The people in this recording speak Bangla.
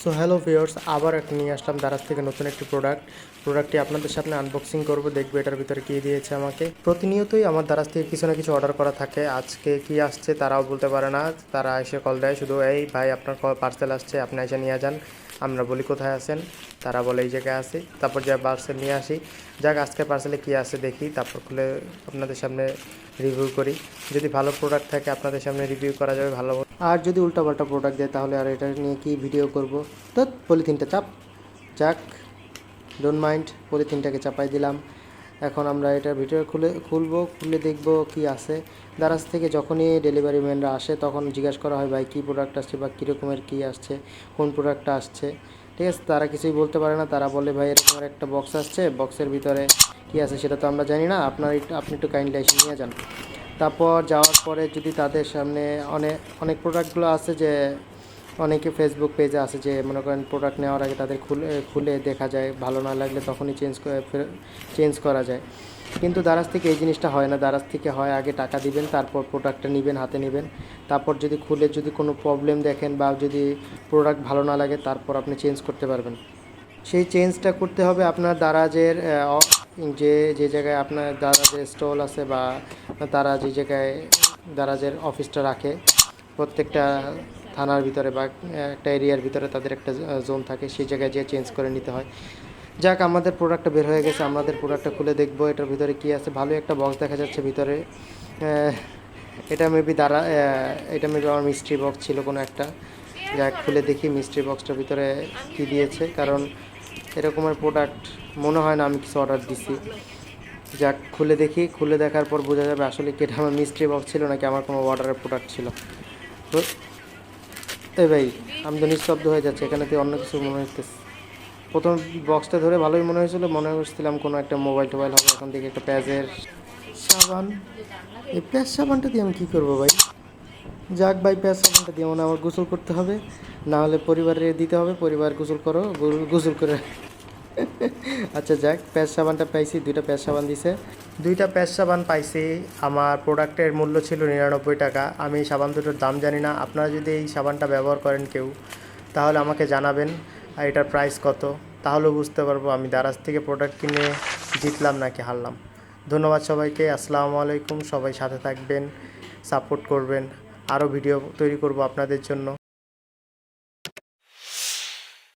সো হ্যালো ভিউয়ার্স আবার একটা নিয়ে আসলাম দারাজ থেকে নতুন একটি প্রোডাক্ট প্রোডাক্টটি আপনাদের সামনে আনবক্সিং করব, দেখব এটার ভিতরে কী দিয়েছে আমাকে। প্রতিনিয়তই আমার দারাজ থেকে কিছু না কিছু অর্ডার করা থাকে। আজকে কি আসছে তারাও বলতে পারে না। তারা এসে কল দেয়, শুধু, এই ভাই, আপনার পার্সেল আসছে, আপনি এসে নিয়ে যান। আমরা বলি, কোথায় আছেন? তারা বলে, এই জায়গায় আসি তারপর যা পার্সেল নিয়ে আসি। যাক, আজকে পার্সেলে কী আছে দেখি। তারপর খুলে আপনাদের সামনে রিভিউ করি। যদি ভালো প্রোডাক্ট থাকে, আপনাদের সামনে রিভিউ করা যাবে, ভালো আর যদি উল্টাপাল্টা প্রোডাক্ট দেয়, তাহলে আর এটা নিয়ে কি ভিডিও করব? তো পলিথিনটা চাপ। যাক ডোন্ট মাইন্ড পলিথিনটাকে চাপাই দিলাম। এখন আমরা এটা ভিডিও খুলে, খুলবো, খুলে দেখব কি আছে। দারাজ থেকে যখনই ডেলিভারি ম্যানরা আসে, তখন জিজ্ঞাসা করা হয়, ভাই, কী প্রোডাক্ট আসছে বা কীরকমের কী আসছে? কোন প্রোডাক্টটা আসছে? ঠিক আছে, তারা কিছুই বলতে পারে না। তারা বলে, ভাই, এরকম একটা বক্স আসছে। বক্সের ভিতরে কী আছে সেটা তো আমরা জানি না। আপনার আপনি একটু কাইন্ডলি এসে নিয়ে যান। তারপর যাওয়ার পরে যদি তাদের সামনে অনেক অনেক প্রোডাক্টগুলো আছে যে, অনেকে ফেসবুক পেজে আছে যে, মনে করেন প্রোডাক্ট নেওয়ার আগে তাদের খুলে খুলে দেখা যায়, ভালো না লাগলে তখনই চেঞ্জ চেঞ্জ করা যায়। কিন্তু দারাজ থেকে এই জিনিসটা হয় না। দারাজ থেকে হয় আগে টাকা দিবেন, তারপর প্রোডাক্টটা নেবেন, হাতে নেবেন। তারপর যদি খুলে যদি কোনো প্রবলেম দেখেন বা যদি প্রোডাক্ট ভালো না লাগে, তারপর আপনি চেঞ্জ করতে পারবেন। সেই চেঞ্জটা করতে হবে আপনার অ- যে যে জায়গায় আপনার দারাজের স্টল আছে বা তারা যে জায়গায় দারাজের অফিসটা রাখে, প্রত্যেকটা থানার ভিতরে বা, একটা এরিয়ার ভিতরে তাদের একটা জোন থাকে, সেই জায়গায় যেয়ে চেঞ্জ করে নিতে হয়। যাক, আমাদের প্রোডাক্টটা বের হয়ে গেছে, আমাদের প্রোডাক্টটা খুলে দেখব, এটার ভিতরে কি আছে। ভালো একটা বক্স দেখা যাচ্ছে ভিতরে। এটা মেবি দ্বারা এটা মেবি আমার মিস্ট্রি বক্স ছিল কোনো একটা। যাক, খুলে দেখি মিস্ট্রি বক্সটার ভিতরে কি দিয়েছে, কারণ এরকমের প্রোডাক্ট মনে হয় না আমি কিছু অর্ডার দিছি। যাক, খুলে দেখি। খুলে দেখার পর বোঝা যাবে আসলে কি এটা আমার মিস্ট্রি বক্স ছিল নাকি আমার কোনো অর্ডারের প্রোডাক্ট ছিল। তো, এ ভাই, আমি তো নিস্তব্ধ হয়ে যাচ্ছে। এখানে তো অন্য কিছু মনে হচ্ছে প্রথম বক্সটা ধরে ভালোই মনে হয়েছিল। মনে করছিলাম কোনো একটা মোবাইল টোবাইল হবে, এখন থেকে একটা প্যাজের সাবান। এই প্যাজ সাবানটা দিয়ে আমি কী করব ভাই? যাক ভাই, প্যাজ সাবানটা দিয়ে মনে আমার গোসল করতে হবে। না হলে পরিবারে দিতে হবে। পরিবার গোসল করো গোসল করে আচ্ছা যাক প্যাচ সাবানটা পাইছি, দুইটা প্যাচ সাবান দিছে। দুইটা প্যাচ সাবান পাইছি, আমার প্রোডাক্টের মূল্য ছিল নিরানব্বই টাকা। আমি সাবান দুটোর দাম জানি না, আপনারা যদি এই সাবানটা ব্যবহার করেন কেউ, তাহলে আমাকে জানাবেন, আর এটার প্রাইস কত? তাহলেও বুঝতে পারব আমি দারাজ থেকে প্রোডাক্ট কিনে জিতলাম নাকি হারলাম। ধন্যবাদ সবাইকে, আসসালামু আলাইকুম, সবাই সাথে থাকবেন সাপোর্ট করবেন। আরও ভিডিও তৈরি করব আপনাদের জন্য।